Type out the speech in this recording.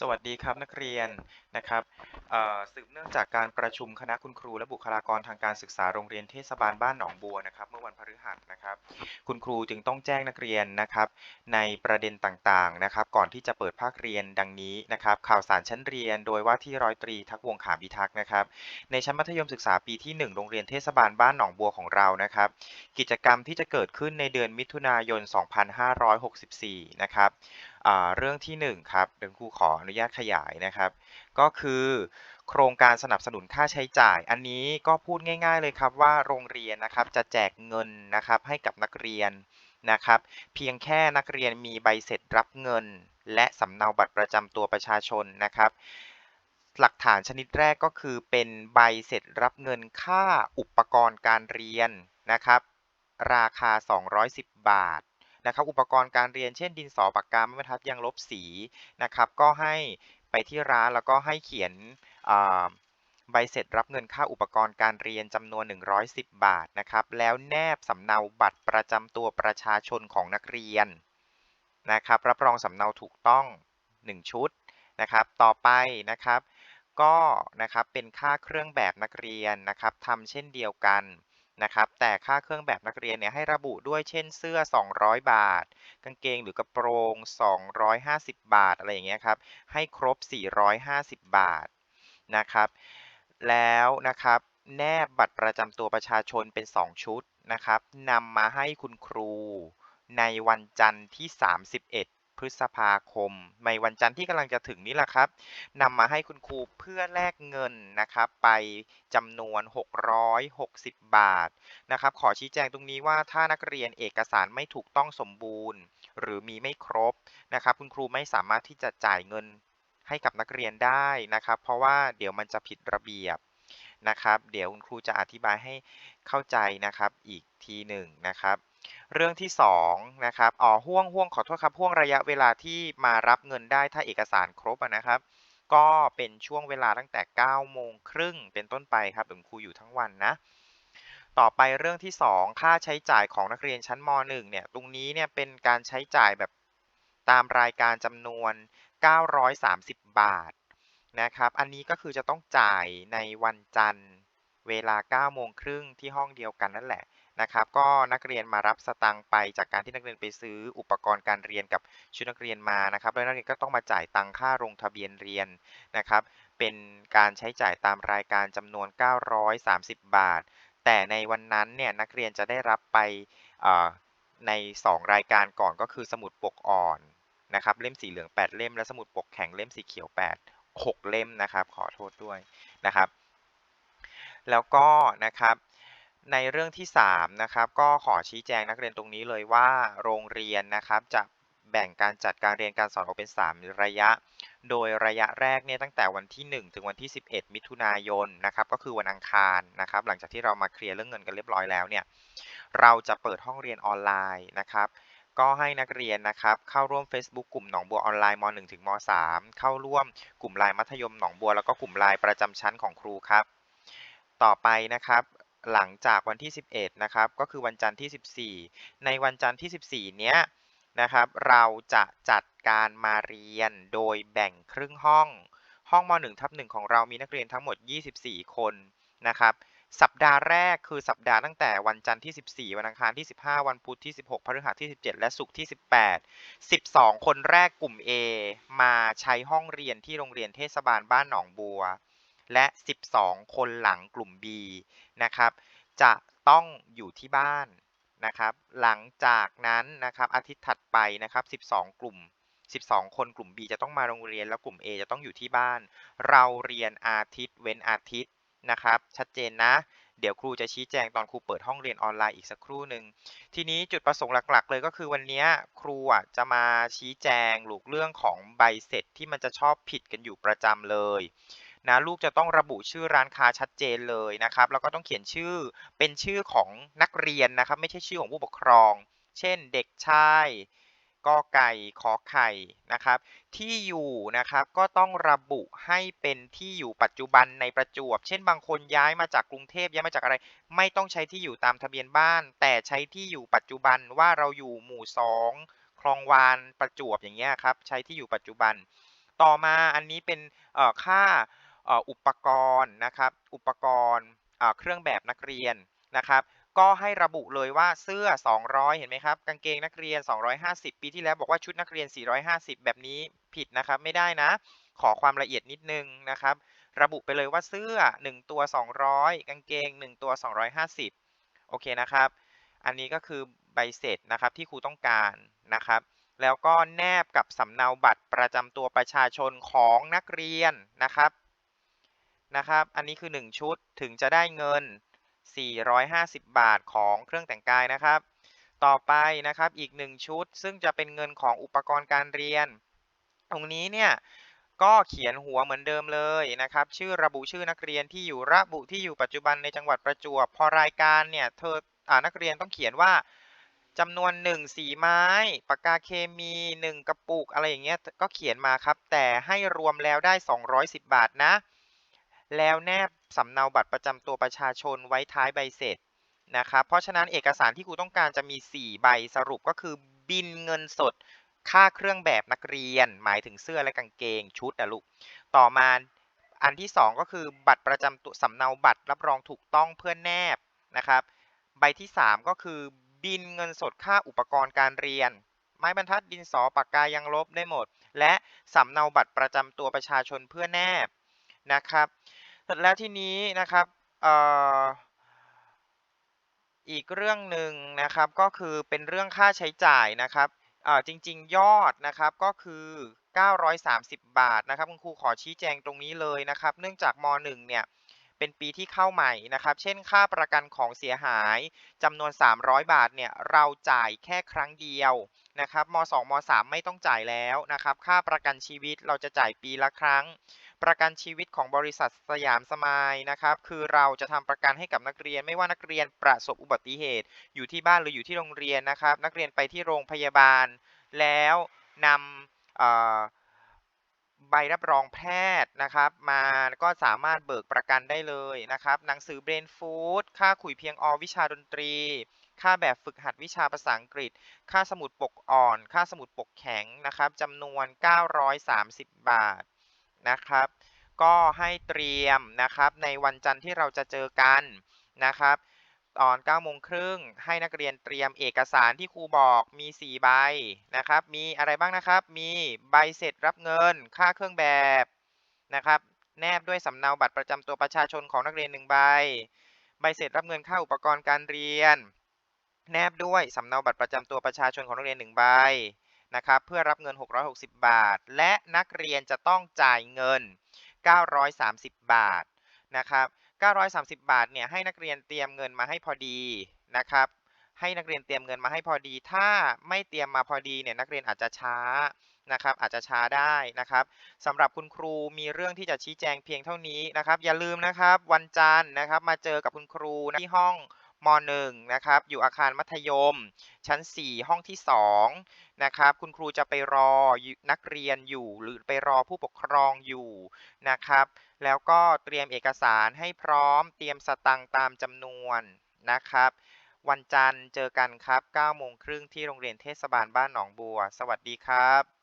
สวัสดีครับนักเรียนนะครับเอ่อสืบเนื่องจากการประชุมคณะคุณครูและบุคลากรทางการศึกษาโรงเรียนเทศบาลบ้านหนองบัวนะครับเมื่อวันพฤหัสนะครับ คุณครูจึงต้องแจ้งนักเรียนนะครับ ในประเด็นต่างๆนะครับ ก่อนที่จะเปิดภาคเรียนดังนี้นะครับ ข่าวสารชั้นเรียนโดยว่าที่ร้อยตรีทักวงขามพิทักษ์นะครับ ในชั้นมัธยมศึกษาปีที่ 1 โรงเรียนเทศบาลบ้านหนองบัวของเรานะครับ กิจกรรมที่จะเกิดขึ้นในเดือนมิถุนายน 2564 นะครับอ่า เรื่องที่หนึ่งครับเดี๋ยวครูขออนุญาตขยายนะครับ ก็คือโครงการสนับสนุนค่าใช้จ่าย อันนี้ก็พูดง่าย ๆเลยครับว่าโรงเรียนนะครับจะแจกเงินนะครับให้กับนักเรียนนะครับ เพียงแค่นักเรียนมีใบเสร็จรับเงิน และสำเนาบัตรประจำตัวประชาชนนะครับ หลักฐานชนิดแรกก็คือเป็นใบเสร็จรับเงินค่าอุปกรณ์การเรียนนะครับ ราคา 210 บาท นะครับอุปกรณ์การเรียนเช่นดินสอปากกาไม้บรรทัดยางลบสีนะครับก็ให้ไปที่ร้านแล้วก็ให้เขียนใบเสร็จรับเงินค่าอุปกรณ์การเรียนจำนวน 110 บาทนะครับแล้วแนบสำเนาบัตรประจำตัวประชาชนของนักเรียนนะครับรับรองสำเนาถูกต้อง 1 ชุดนะครับต่อไปนะครับก็นะครับเป็นค่าเครื่องแบบนักเรียนนะครับทำเช่นเดียวกัน นะครับ แต่ค่าเครื่องแบบนักเรียนเนี่ยให้ระบุด้วยเช่นเสื้อ 200 บาท กางเกงหรือกระโปรง 250 บาท อะไรอย่างเงี้ยครับ ให้ครบ 450 บาทนะครับ แล้วนะครับแนบบัตรประจำตัวประชาชนเป็น 2 ชุดนะครับนำมาให้คุณครูในวันจันทร์ที่ 31 ฤษภาคม ในวันจันทร์ที่กำลังจะถึงนี้แหละครับนำมาให้คุณครูเพื่อแลกเงินนะครับ ไปจำนวน 660 บาทนะครับ ขอชี้แจงตรงนี้ว่าถ้านักเรียนเอกสารไม่ถูกต้องสมบูรณ์ หรือมีไม่ครบนะครับ คุณครูไม่สามารถที่จะจ่ายเงินให้กับนักเรียนได้นะครับ เพราะว่าเดี๋ยวมันจะผิดระเบียบนะครับ เดี๋ยวคุณครูจะอธิบายให้เข้าใจนะครับอีกทีหนึ่งนะครับ เรื่องที่2นะครับ อ๋อ ห่วง ห่วง ขอโทษครับ ห่วงระยะเวลาที่มารับเงินได้ถ้าเอกสารครบนะครับ ก็เป็นช่วงเวลาตั้งแต่ 9 โมงครึ่งเป็นต้นไปครับเดี๋ยวครูอยู่ทั้งวันนะ ต่อไปเรื่องที่ 2 ค่าใช้จ่ายของนักเรียนชั้นม .1 เนี่ย ตรงนี้เนี่ยเป็นการใช้จ่ายแบบตามรายการจำนวน 930 บาทนะครับ อันนี้ก็คือจะต้องจ่ายในวันจันทร์เวลา 9 โมงครึ่งที่ห้องเดียวกันนั่นแหละ นะครับก็นักเรียนมารับสตังค์ไปจากการที่นักเรียนไปซื้ออุปกรณ์การเรียนกับชุดนักเรียนมานะครับแล้วนักเรียนก็ต้องมาจ่ายตังค่าลงทะเบียนเรียนนะครับเป็นการใช้จ่ายตามรายการจำนวน 930 บาท แต่ในวันนั้นเนี่ยนักเรียนจะได้รับไปใน 2 รายการก่อนก็คือสมุดปกอ่อนนะครับเล่มสีเหลือง 8 เล่ม และสมุดปกแข็งเล่มสีเขียว 8 6 เล่มนะครับขอโทษด้วยนะครับ แล้วก็นะครับ ในเรื่องที่3นะครับก็ขอชี้แจงนักเรียนตรงนี้เลยว่าโรงเรียนนะครับจะแบ่งการจัดการเรียนการสอนออกเป็น 3 ระยะ โดยระยะแรกเนี่ยตั้งแต่วันที่ 1 ถึงวันที่ 11 มิถุนายนนะครับก็คือวันอังคารนะครับหลังจากที่เรามาเคลียร์เรื่องเงินกันเรียบร้อยแล้วเนี่ยเราจะเปิดห้องเรียนออนไลน์นะครับก็ให้นักเรียนนะครับเข้าร่วม Facebook กลุ่มหนองบัวออนไลน์ม .1 ถึงม .3 เข้าร่วมกลุ่มไลน์มัธยมหนองบัวแล้วก็กลุ่มไลน์ประจำชั้นของครูครับ ต่อไปนะครับ หลังจากวันที่ 11 นะครับ ก็คือวันจันทร์ที่ 14 ในวันจันทร์ที่ 14 เนี้ยนะครับ เราจะจัดการมาเรียนโดยแบ่งครึ่งห้อง ห้องม .1 ทับ1ของเรามีนักเรียนทั้งหมด 24 คนนะครับสัปดาห์แรกคือสัปดาห์ตั้งแต่วันจันทร์ที่ 14 วันอังคารที่ 15 วันพุธที่ 16พฤหัสที่ 17 และศุกร์ที่ 18 12 คนแรกกลุ่ม A มาใช้ห้องเรียนที่โรงเรียนเทศบาลบ้านหนองบัว และ 12 คนหลังกลุ่ม B นะครับ จะต้องอยู่ที่บ้านนะครับ หลังจากนั้นนะครับอาทิตย์ถัดไปนะครับ 12 กลุ่ม 12 คนกลุ่ม B จะต้องมาโรงเรียนแล้วกลุ่ม A จะต้องอยู่ที่บ้าน เราเรียนอาทิตย์เว้นอาทิตย์นะครับ ชัดเจนนะ เดี๋ยวครูจะชี้แจงตอนครูเปิดห้องเรียนออนไลน์อีกสักครู่หนึ่ง ทีนี้จุดประสงค์หลักๆ เลยก็คือวันนี้ครูจะมาชี้แจงหลูกเรื่องของใบเสร็จที่มันจะชอบผิดกันอยู่ประจำเลย นะลูกจะต้องระบุชื่อร้านค้าชัดเจนเลยนะครับ แล้วก็ต้องเขียนชื่อเป็นชื่อของนักเรียนนะครับ ไม่ใช่ชื่อของผู้ปกครอง เช่น เด็กชายกอไก่ขอไข่นะครับ ที่อยู่นะครับก็ต้องระบุให้เป็นที่อยู่ปัจจุบันในประจวบ เช่นบางคนย้ายมาจากกรุงเทพย้ายมาจากอะไร ไม่ต้องใช้ที่อยู่ตามทะเบียนบ้าน แต่ใช้ที่อยู่ปัจจุบันว่าเราอยู่หมู่2คลองวานประจวบอย่างเงี้ยครับ ใช้ที่อยู่ปัจจุบัน ต่อมาอันนี้เป็นค่า อุปกรณ์นะครับ อุปกรณ์เครื่องแบบนักเรียนนะครับก็ให้ระบุเลยว่าเสื้อ 200 เห็นไหมครับ กางเกงนักเรียน 250 ปีที่แล้วบอกว่าชุดนักเรียน 450 แบบนี้ผิดนะครับ ไม่ได้นะ ขอความละเอียดนิดนึงนะครับ ระบุไปเลยว่าเสื้อ 1 ตัว 200 กางเกง 1 ตัว 250 โอเคนะครับ อันนี้ก็คือใบเสร็จนะครับที่ครูต้องการนะครับ แล้วก็แนบกับสำเนาบัตรประจำตัวประชาชนของนักเรียนนะครับ นะครับ อันนี้คือ 1 ชุดถึงจะได้เงิน 450 บาทของเครื่องแต่งกายนะครับ ต่อไปนะครับอีก 1 ชุด ซึ่งจะเป็นเงินของอุปกรณ์การเรียน ตรงนี้เนี่ยก็เขียนหัวเหมือนเดิมเลยนะครับ ชื่อระบุชื่อนักเรียนที่อยู่ระบุที่อยู่ปัจจุบันในจังหวัดประจวบ พอรายการเนี่ยเธออนักเรียนต้องเขียนว่าจำนวน 1 สีไม้ ปากกาเคมี 1 กระปุก อะไรอย่างเงี้ยก็เขียนมาครับ แต่ให้รวมแล้วได้ 210 บาทนะ แล้วแนบสำเนาบัตรประจำตัวประชาชนไว้ท้ายใบเสร็จนะครับ เพราะฉะนั้นเอกสารที่ครูต้องการจะมี 4 ใบสรุปก็คือบินเงินสด ค่าเครื่องแบบนักเรียน หมายถึงเสื้อและกางเกงชุดนะลูก ต่อมาอันที่ 2 ก็คือบัตรประจำตัวสำเนาบัตรรับรองถูกต้องเพื่อแนบนะครับ ใบที่ 3 ก็คือบินเงินสดค่าอุปกรณ์การเรียน ไม้บรรทัดดินสอปากกายังลบได้หมด และสำเนาบัตรประจำตัวประชาชนเพื่อแนบนะครับ เสร็จแล้วทีนี้นะครับอีกเรื่องหนึ่งนะครับก็คือเป็นเรื่องค่าใช้จ่ายนะครับจริง ๆ ยอดนะครับก็คือ 930 บาทนะครับคุณครูขอชี้แจงตรงนี้เลยนะครับ เนื่องจากม .1 เนี่ยเป็นปีที่เข้าใหม่นะครับ เช่นค่าประกันของเสียหายจำนวน 300 บาทเนี่ยเราจ่ายแค่ครั้งเดียวนะครับม .2 ม .3 ไม่ต้องจ่ายแล้วนะครับ ค่าประกันชีวิตเราจะจ่ายปีละครั้ง ประกันชีวิตของบริษัทสยามสมายนะครับ คือเราจะทำประกันให้กับนักเรียน ไม่ว่านักเรียนประสบอุบัติเหตุ อยู่ที่บ้านหรืออยู่ที่โรงเรียนนะครับ นักเรียนไปที่โรงพยาบาล แล้วนำใบรับรองแพทย์นะครับ มาก็สามารถเบิกประกันได้เลยนะครับ หนังสือ Brain Food ค่าขุยเพียงอวิชาดนตรี ค่าแบบฝึกหัดวิชาภาษาอังกฤษ ค่าสมุดปกอ่อน ค่าสมุดปกแข็งนะครับจำนวน 930 บาท นะครับ ก็ให้เตรียมนะครับในวันจันทร์ที่เราจะเจอกันนะครับ ตอน9โมงครึ่งให้นักเรียนเตรียมเอกสารที่ครูบอกมี 4 ใบนะครับ มีอะไรบ้างนะครับ มีใบเสร็จรับเงิน ค่าเครื่องแบบนะครับ แนบด้วยสำเนาบัตรประจำตัวประชาชนของนักเรียน1ใบ ใบเสร็จรับเงินค่าอุปกรณ์การเรียน แนบด้วยสำเนาบัตรประจำตัวประชาชนของนักเรียน1ใบ นะครับเพื่อรับเงิน 660 บาท และนักเรียนจะต้องจ่ายเงิน 930 บาทนะครับ930 บาทเนี่ยให้นักเรียนเตรียมเงินมาให้พอดีนะครับให้นักเรียนเตรียมเงินมาให้พอดี ถ้าไม่เตรียมมาพอดีเนี่ยนักเรียนอาจจะช้านะครับอาจจะช้าได้นะครับสำหรับคุณครูมีเรื่องที่จะชี้แจงเพียงเท่านี้นะครับอย่าลืมนะครับวันจันทร์นะครับมาเจอกับคุณครูที่ห้อง ม .1 นะครับ อยู่อาคารมัธยม ชั้น 4 ห้องที่2นะครับ คุณครูจะไปรอนักเรียนอยู่ หรือไปรอผู้ปกครองอยู่นะครับ แล้วก็เตรียมเอกสารให้พร้อม เตรียมสตังค์ตามจำนวนนะครับ วันจันทร์เจอกันครับ9โมงครึ่งที่โรงเรียนเทศบาลบ้านหนองบัว สวัสดีครับ